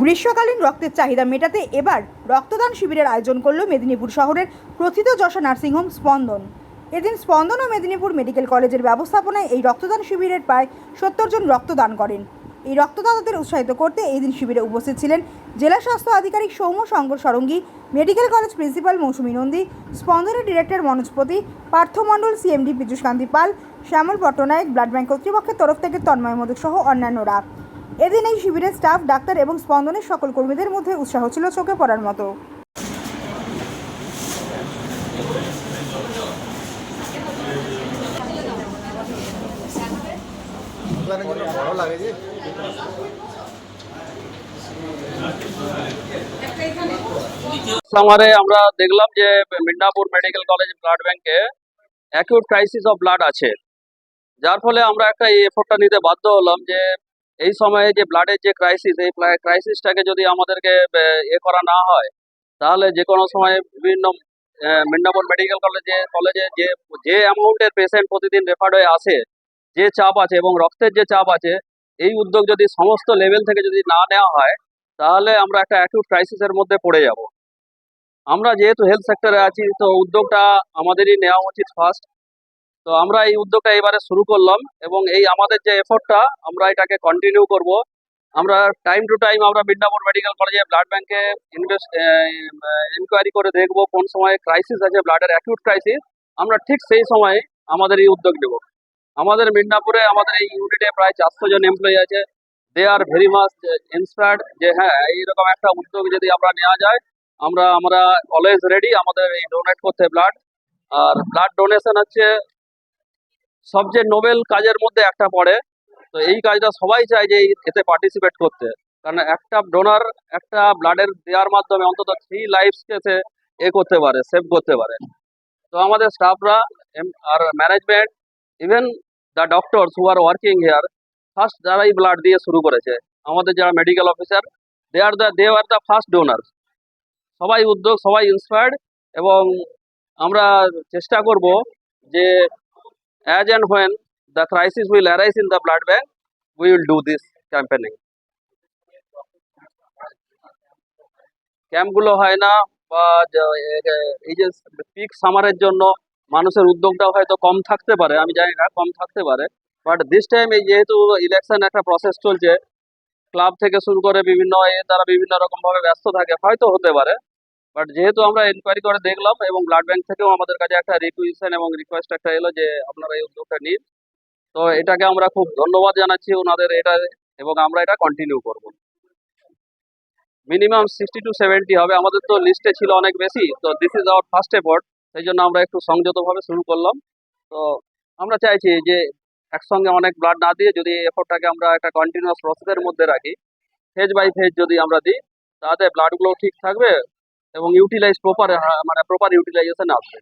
গ্রীষ্মকালীন রক্তের চাহিদা মেটাতে এবার রক্তদান শিবিরের আয়োজন করল মেদিনীপুর শহরের প্রথিত যশা নার্সিংহোম স্পন্দন। এদিন স্পন্দন ও মেদিনীপুর মেডিকেল কলেজের ব্যবস্থাপনায় এই রক্তদান শিবিরের প্রায় সত্তর জন রক্তদান করেন। এই রক্তদাতাদের উৎসাহিত করতে এই দিন শিবিরে উপস্থিত ছিলেন জেলা স্বাস্থ্য আধিকারিক Soumya Shankar Sarangi, medical college principal মৌসুমী নন্দী, স্পন্দনের ডিরেক্টর মনোজপতি পার্থমণ্ডল সিএমডি পীযুষ কান্তি পাল, শ্যামল পট্টনায়ক ব্লাড ব্যাংক কর্তৃপক্ষের তরফ থেকে তন্ময় মোদক সহ অন্যান্যরা। এদিন এই শিবিরের স্টাফ ডাক্তার এবং স্পন্দনের সকল কর্মীদের মধ্যে উৎসাহ ছিল চোখে পড়ার মতো। আমরা দেখলাম যে মিদনাপুর মেডিকেল কলেজ ব্লাড ব্যাংকে অ্যাকিউট ক্রাইসিস অফ ব্লাড আছে। যার ফলে আমরা একটা এফোর্টটা নিতে বাধ্য হলাম যে এই সময়ে যে ব্লাডের যে ক্রাইসিস এই ক্রাইসিসটাকে যদি আমাদেরকে, এ করা না হয়, তাহলে যে কোনো সময় বিভিন্ন মিদনাপুর মেডিকেল কলেজে কলেজে যে যে অ্যামাউন্টের পেশেন্ট প্রতিদিন রেফার্ড হয়ে আসে, যে চাপ আছে এবং রক্তের যে চাপ আছে, এই উদ্যোগ যদি সমস্ত লেভেল থেকে যদি না নেওয়া হয়, তাহলে আমরা একটা অ্যাকিউট ক্রাইসিসের মধ্যে পড়ে যাব। আমরা যেহেতু হেলথ সেক্টরে আছি, তো উদ্যোগটা আমাদেরই নেওয়া উচিত ফার্স্ট তো আমরা এই উদ্যোগটা এবারে শুরু করলাম এবং এই আমাদের যে এফোর্টটা, আমরা এটাকে কন্টিনিউ করব। আমরা টাইম টু টাইম আমরা মিদনাপুর মেডিকেল কলেজে ব্লাড ব্যাংকে ইনভেস্ট ইনকোয়ারি করে দেখব কোন সময় ক্রাইসিস আছে ব্লাডের অ্যাকিউট ক্রাইসিস আমরা ঠিক সেই সময় আমাদের এই উদ্যোগ নেব। আমাদের মিদনাপুরে আমাদের এই ইউনিটে প্রায় চারশো জন এমপ্লয়ি আছে। They are very much inspired যে হ্যাঁ এইরকম একটা উদ্যোগ যদি আমরা নেওয়া যায়, আমরা আমরা অলওয়েজ রেডি আমাদের এই ডোনেট করতে ব্লাড আর ব্লাড ডোনেশন হচ্ছে সবচেয়ে নোবেল কাজের মধ্যে একটা পড়ে। তো এই কাজটা সবাই চায় যে এতে পার্টিসিপেট করতে। কারণ একটা ডোনার একটা ব্লাডের দেওয়ার মাধ্যমে অন্তত থ্রি লাইফসকে সে এ করতে পারে সেভ করতে পারে। তো আমাদের স্টাফরা আর management even the doctors who are working here first যারাই ব্লাড দিয়ে শুরু করেছে, আমাদের যারা medical officer they are the they are the first donor সবাই উদ্যোগ, সবাই ইন্সপায়ার্ড এবং আমরা চেষ্টা করব যে as and when the crisis will arise in the blood bank we will do this campaigning ক্যাম্পগুলো হয় না বা এই যে পিক সামারের জন্য মানুষের উদ্যোগটা হয়তো কম থাকতে পারে, আমি জানি না, কম থাকতে পারে। বাট দিস টাইম এই যেহেতু ইলেকশন একটা প্রসেস চলছে ক্লাব থেকে শুরু করে বিভিন্ন এ, তারা বিভিন্ন রকম ভাবে ব্যস্ত থাকে, হয়তো হতে পারে। বাট যেহেতু আমরা এনকোয়ারি করে দেখলাম এবং ব্লাড ব্যাংক থেকেও আমাদের কাছে একটা রিকুইশন এবং রিকোয়েস্ট একটা এলো যে আপনারা এই উদ্যোগটা নিন, তো এটাকে আমরা খুব ধন্যবাদ জানাচ্ছি ওনাদের এটা এবং আমরা এটা কন্টিনিউ করব। মিনিমাম সিক্সটি টু সেভেন্টি হবে, আমাদের তো লিস্টে ছিল অনেক বেশি, তো this is our first effort সেই জন্য আমরা একটু সংযতভাবে শুরু করলাম। তো আমরা চাইছি যে একসঙ্গে অনেক ব্লাড না দিয়ে যদি এফোর্টটাকে আমরা একটা কন্টিনিউয়াস প্রসেসের মধ্যে রাখি ফেজ বাই ফেজ যদি আমরা দিই তাতে ব্লাডগুলো ঠিক থাকবে এবং ইউটিলাইজ প্রপার মানে প্রপার ইউটিলাইজেশন আসবে।